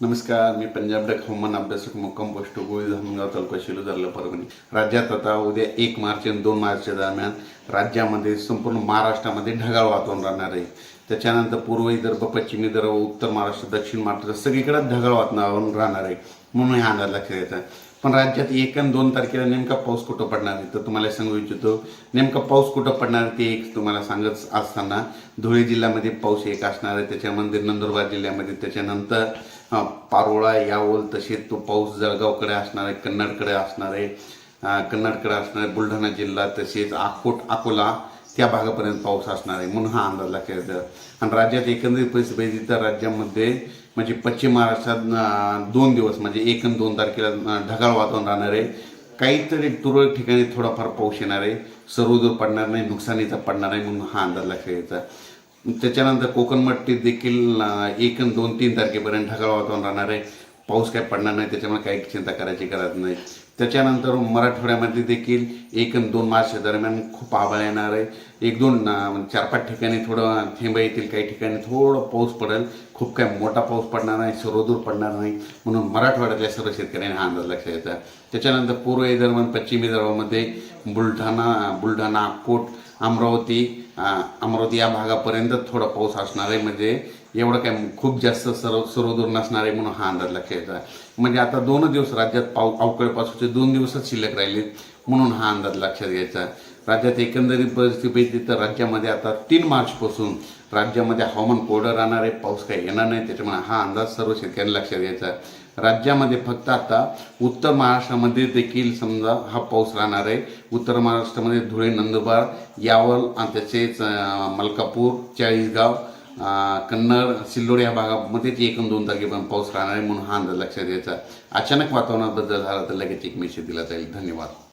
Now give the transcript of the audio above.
नमस्कार मी पंजाब डक हवामान अभ्यासक मुक्कम पोस्ट गोळी धामणगाव तालुका शिलो जिल्हा परभणी. राज्यात आता उद्या एक मार्च आणि दोन मार्चच्या दरम्यान राज्यामध्ये संपूर्ण महाराष्ट्रामध्ये ढगाळ वातावरण राहणार आहे. त्याच्यानंतर पूर्व विदर्भ पश्चिम विदर्भ उत्तर महाराष्ट्र दक्षिण महाराष्ट्र सगळीकडे ढगाळ वातावरण राहणार आहे. म्हणून हा अंदाज लक्षात घ्यायचा पण राज्यात एक आणि दोन तारखेला नेमका पाऊस कुठं पडणार आहे? तर तुम्हाला सांगू इच्छितो नेमका पाऊस कुठं पडणार आहे ते एक तुम्हाला सांगत असताना धुळे जिल्ह्यामध्ये पाऊस एक असणार आहे त्याच्यामध्ये नंदुरबार जिल्ह्यामध्ये त्याच्यानंतर पारोळा यावल तसेच तो पाऊस जळगावकडे असणार आहे कन्नडकडे असणार आहे. कन्नडकडे असणार आहे बुलढाणा जिल्हा तसेच अकोट अकोला त्या भागापर्यंत पाऊस असणार आहे म्हणून हा अंदाज लक्षात येतो. आणि राज्यात एकंदरीत परिस्थिती बघितली तर राज्यामध्ये म्हणजे पश्चिम महाराष्ट्रात दोन दिवस म्हणजे एक आणि दोन तारखेला ढगाळ वातावरण राहणार आहे. काहीतरी तुरळक ठिकाणी थोडाफार पाऊस येणार आहे. सर्वदूर पडणार नाही नुकसानीचा पडणार आहे म्हणून हा अंदाज लक्षात घ्यायचा त्याच्यानंतर कोकणमट्टीत देखील एक आणि दोन तीन तारखेपर्यंत ढगाळ वातावरण राहणार आहे. पाऊस काय पडणार नाही त्याच्यामुळे काही चिंता करायची गरज नाही. त्याच्यानंतर मराठवाड्यामध्ये देखील एक आणि दोन मार्च दरम्यान खूप आभाळ येणार आहे. एक दोन चार पाच ठिकाणी थोडं थेंब येतील काही ठिकाणी थोडं पाऊस पडेल. खूप काही मोठा पाऊस पडणार नाही सर्वदूर पडणार नाही. म्हणून मराठवाड्यातल्या सर्व शेतकऱ्यांनी हा अंदाज लक्षात येतात त्याच्यानंतर पूर्व विदर्भ पश्चिमी पश्चिम विदर्भामध्ये बुलढाणा बुलढाणा अकोट अमरावती अमरावती या भागापर्यंत थोडा पाऊस असणार आहे. म्हणजे एवढं काय खूप जास्त सर्व सर्वदूर नसणार आहे म्हणून हा अंदाज लक्षात म्हणजे आता दोन दिवस राज्यात पाऊ अवकाळी पावसाचे दोन दिवसच शिल्लक राहिले म्हणून हा अंदाज लक्षात घ्यायचा राज्यात एकंदरीत परिस्थिती तर राज्यामध्ये आता तीन मार्चपासून राज्यामध्ये हवामान कोरडं राहणार आहे पाऊस काही येणार नाही. त्याच्यामुळे हा अंदाज सर्व शेतकऱ्यांनी लक्षात घ्यायचा राज्यामध्ये फक्त आता उत्तर महाराष्ट्रामध्ये देखील समजा हा पाऊस राहणार आहे. उत्तर महाराष्ट्रामध्ये धुळे नंदुरबार यावल आणि तसेच मलकापूर चाळीसगाव कन्नड सिल्लोड या भागामध्येच एक दोन तारखेपर्यंत पाऊस राहणार आहे म्हणून हा अंदाज लक्षात घ्यायचा अचानक वातावरणात बदल झाला तर लगेच एक मेसेज दिला जाईल. धन्यवाद.